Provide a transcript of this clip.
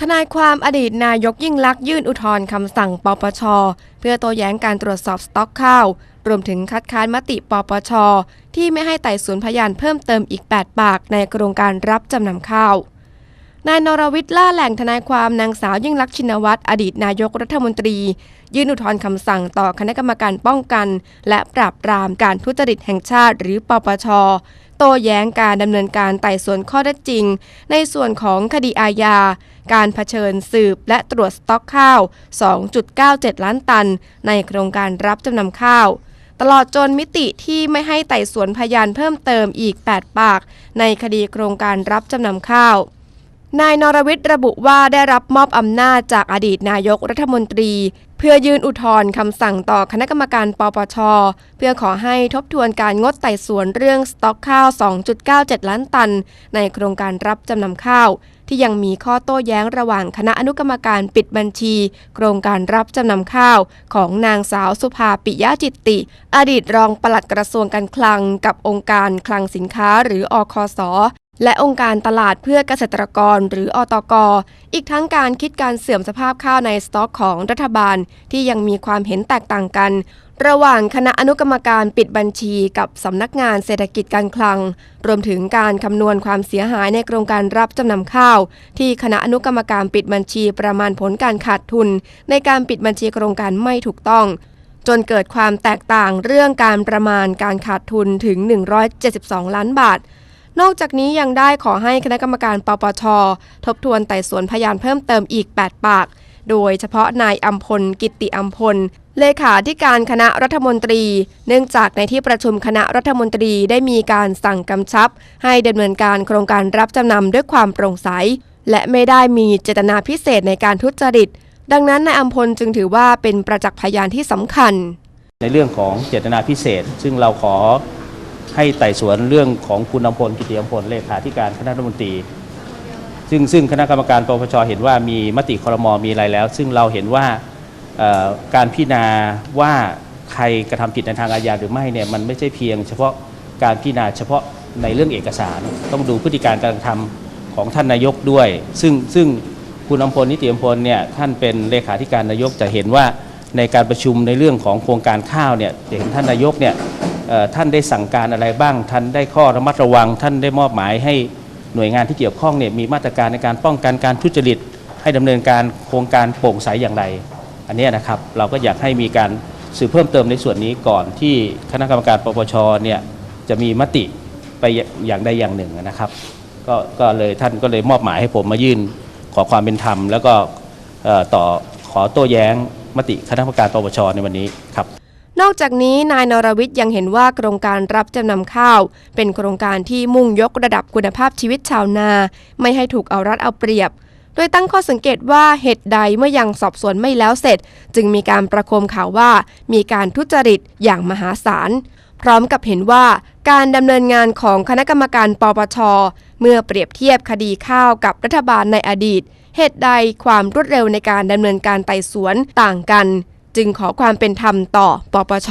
ทนายความอดีตนายกยิ่งลักษณ์ยื่นอุทธรณ์คำสั่งปปช เพื่อโต้แย้งการตรวจสอบสต็อกข้าว รวมถึงคัดค้านมติปปช ที่ไม่ให้ไต่สวนพยานเพิ่มเติมอีก 8 ปากในโครงการรับจำนำข้าว นายนรวิทย์ล่าแหล่งทนายความนางสาวยิ่งลักษณ์ชินวัตรอดีตนายกรัฐมนตรี ยื่นอุทธรณ์คำสั่งต่อคณะกรรมการป้องกัน และปราบปรามการทุจริตแห่งชาติ หรือปปชโต้แย้งการดำเนินการไต่สวนข้อเท็จจริง ในส่วนของคดีอาญา การเผชิญสืบและตรวจสต็อกข้าว 2.97 ล้านตัน ในโครงการรับจำนำข้าว ตลอดจนมิติที่ไม่ให้ไต่สวนพยานเพิ่มเติมอีก 8 ปาก ในคดีโครงการรับจำนำข้าว นายนรวิทย์ระบุว่าได้รับมอบอำนาจจากอดีตนายกรัฐมนตรี เพื่อยื่นอุทธรณ์คำสั่งต่อคณะกรรมการปปช เพื่อขอให้ทบทวนการงดไต่สวนเรื่องสต็อกข้าว 2.97 ล้านตัน ในโครงการรับจำนำข้าว ที่ยังมีข้อโต้แย้งระหว่างคณะอนุกรรมการปิดบัญชี โครงการรับจำนำข้าว ของนางสาวสุภาปิยะจิตติ อดีตรองปลัดกระทรวงการคลัง กับองค์การคลังสินค้าหรืออคส และองค์การตลาดเพื่อเกษตรกรหรืออตก อีกทั้งการคิดการเสื่อมสภาพข้าวในสต็อกของรัฐบาลที่ยังมีความเห็นแตกต่างกัน ระหว่างคณะอนุกรรมการปิดบัญชีกับสำนักงานเศรษฐกิจการคลัง รวมถึงการคำนวณความเสียหายในโครงการรับจำนำข้าว ที่คณะอนุกรรมการปิดบัญชีประมาณผลการขาดทุน ในการปิดบัญชีโครงการไม่ถูกต้องจนเกิดความแตกต่างเรื่องการประมาณการขาดทุนถึง 172 ล้านบาท นอกจากนี้ยังได้ขอให้คณะกรรมการปปช ทบทวนไต่สวนพยานเพิ่มเติมอีก 8 ปาก โดยเฉพาะนายอัมพล กิตติอัมพล เลขาธิการคณะรัฐมนตรี เนื่องจากในที่ประชุมคณะรัฐมนตรีได้มีการสั่งกำชับ ให้ดำเนินการโครงการรับจำนำด้วยความโปร่งใส และไม่ได้มีเจตนาพิเศษในการทุจริต ดังนั้นนายอัมพลจึงถือว่าเป็นประจักษ์พยานที่สำคัญ ในเรื่องของเจตนาพิเศษ ซึ่งเราขอ ให้ไต่สวนเรื่องของคุณอำพลกิติอำพลเลขาธิการคณะรัฐมนตรี ซึ่งซึ่งคณะกรรมการปปชเห็นว่ามีมติคอรมอมีอะไรแล้ว ซึ่งเราเห็นว่าการพิจารณาว่าใครกระทำผิดในทางอาญาหรือไม่เนี่ยมันไม่ใช่เพียง เฉพาะการพิจารณาเฉพาะในเรื่องเอกสาร ต้องดูพฤติการการกระทำของท่านนายกด้วย ซึ่งซึ่งคุณอำพลนิติอำพลเนี่ยท่านเป็นเลขาธิการนายกจะเห็นว่าในการประชุมในเรื่องของโครงการข้าวเนี่ยจะเห็นท่านนายกเนี่ย ท่านได้สั่งการอะไรบ้าง ท่านได้ข้อระมัดระวัง ท่านได้มอบหมายให้หน่วยงานที่เกี่ยวข้องเนี่ยมีมาตรการในการป้องกันการทุจริต ให้ดำเนินการโครงการโปร่งใสอย่างไร อันนี้นะครับเราก็อยากให้มีการสืบเพิ่มเติมในส่วนนี้ก่อนที่คณะกรรมการปปชเนี่ยจะมีมติไปอย่างใดอย่างหนึ่งนะครับก็ก็เลยท่านก็เลยมอบหมายให้ผมมายื่นขอความเป็นธรรม แล้วก็ต่อขอโต้แย้งมติคณะกรรมการปปชในวันนี้ครับ นอกจากนี้นายนรวิทย์ยังเห็นว่าโครงการรับจำนำข้าว เป็นโครงการที่มุ่งยกระดับคุณภาพชีวิตชาวนา ไม่ให้ถูกเอารัดเอาเปรียบ โดยตั้งข้อสังเกตว่าเหตุใดเมื่อยังสอบสวนไม่แล้วเสร็จ จึงมีการประโคมข่าวว่ามีการทุจริตอย่างมหาศาลพร้อมกับเห็นว่าการดำเนินงานของคณะกรรมการปปช เมื่อเปรียบเทียบคดีข้าวกับรัฐบาลในอดีต เหตุใดความรวดเร็วในการดำเนินการไต่สวนต่างกัน จึงขอความเป็นธรรมต่อปปช